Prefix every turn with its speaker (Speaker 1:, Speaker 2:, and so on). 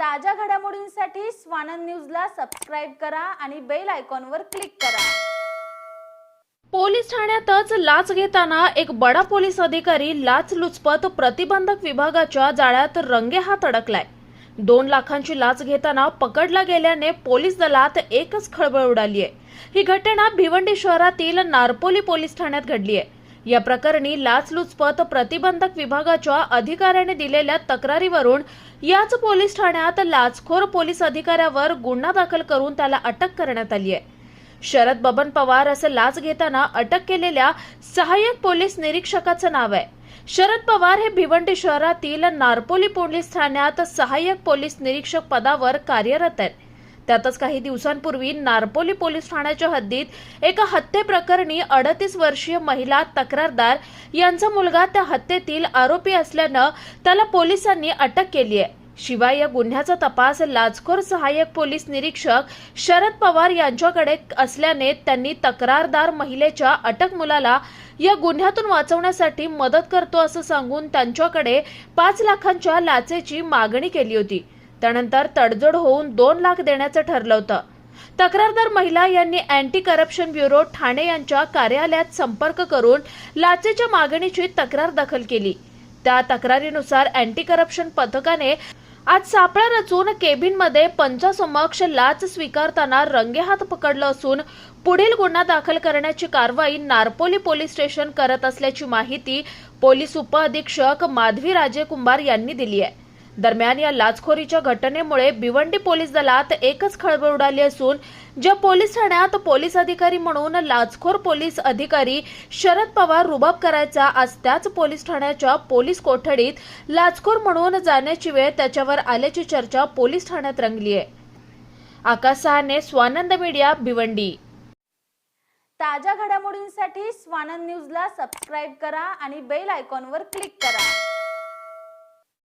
Speaker 1: ताज्या घडामोडींसाठी स्वानंद न्यूजला सबस्क्राईब करा आणि बेल आयकॉनवर क्लिक करा.
Speaker 2: पोलीस ठाण्यातच लाच घेताना एक बडा पोलीस अधिकारी लाच लुचपत प्रतिबंधक विभागाच्या जाळ्यात रंगेहात अडकलाय. दोन लाखांची लाच घेताना पकडला गेल्याने पोलीस दलात एकच खळबळ उडाली आहे ही घटना भिवंडी शहरातील नारपोली पोलीस ठाण्यात घडली आहे या प्रकरणी लाचलुचपत प्रतिबंधक विभागाच्या अधिकाऱ्याने दिलेल्या तक्रारीवरून याच पोलीस ठाण्यात लाचखोर पोलीस अधिकाऱ्यावर गुन्हा दाखल करून त्याला अटक करण्यात आली आहे. शरद बबन पवार असं लाच घेताना अटक केलेल्या सहाय्यक पोलीस निरीक्षकाचं नाव आहे. शरद पवार हे भिवंडी शहरातील नारपोली पोलीस ठाण्यात सहाय्यक पोलीस निरीक्षक पदावर कार्यरत आहेत. त्यातच काही दिवसांपूर्वी नारपोली पोलीस ठाण्याच्या हद्दीत एका हत्येप्रकरणी अडतीस वर्षीय महिला तक्रारदार यांचा मुलगा त्या हत्येतील आरोपी असल्यानं त्याला पोलिसांनी अटक केली आहे. शिवाय या गुन्ह्याचा तपास लाचखोर सहाय्यक पोलीस निरीक्षक शरद पवार यांच्याकडे असल्याने त्यांनी तक्रारदार महिलेच्या अटक मुलाला या गुन्ह्यातून वाचवण्यासाठी मदत करतो असं सांगून त्यांच्याकडे पाच लाखांच्या लाचेची मागणी केली होती. त्यानंतर तडजोड होऊन दोन लाख देण्याचं ठरलं होतं. तक्रारदार महिला यांनी अँटी करप्शन ब्युरो ठाणे यांच्या कार्यालयात संपर्क करून लाचेच्या मागणीची तक्रार दाखल केली. त्या तक्रारीनुसार अँटी करप्शन पथकाने आज सापळा रचून केबिनमध्ये पंचासमक्ष लाच स्वीकारताना रंगेहात पकडलं असून पुढील गुन्हा दाखल करण्याची कारवाई नारपोली पोलीस स्टेशन करत असल्याची माहिती पोलीस उपअधीक्षक माधवी राजे कुंभार यांनी दिली आहे. दरम्यान या लाचखोरीच्या घटनेमुळे भिवंडी पोलीस दलात एकच खळबळ उडाली असून ज्या पोलीस ठाण्यात पोलीस अधिकारी म्हणून लाचखोर पोलीस अधिकारी शरद पवार रुबाब करायचा आज त्याच पोलीस ठाण्याच्या पोलीस कोठडीत लाचखोर म्हणून जाण्याची वेळ त्याच्यावर आल्याची चर्चा पोलीस ठाण्यात रंगली आहे. आकाश सहाने स्वानंद मीडिया भिवंडी.
Speaker 1: ताज्या घडामोडींसाठी स्वानंद न्यूजला सबस्क्राईब करा आणि बेल आयकॉनवर क्लिक करा.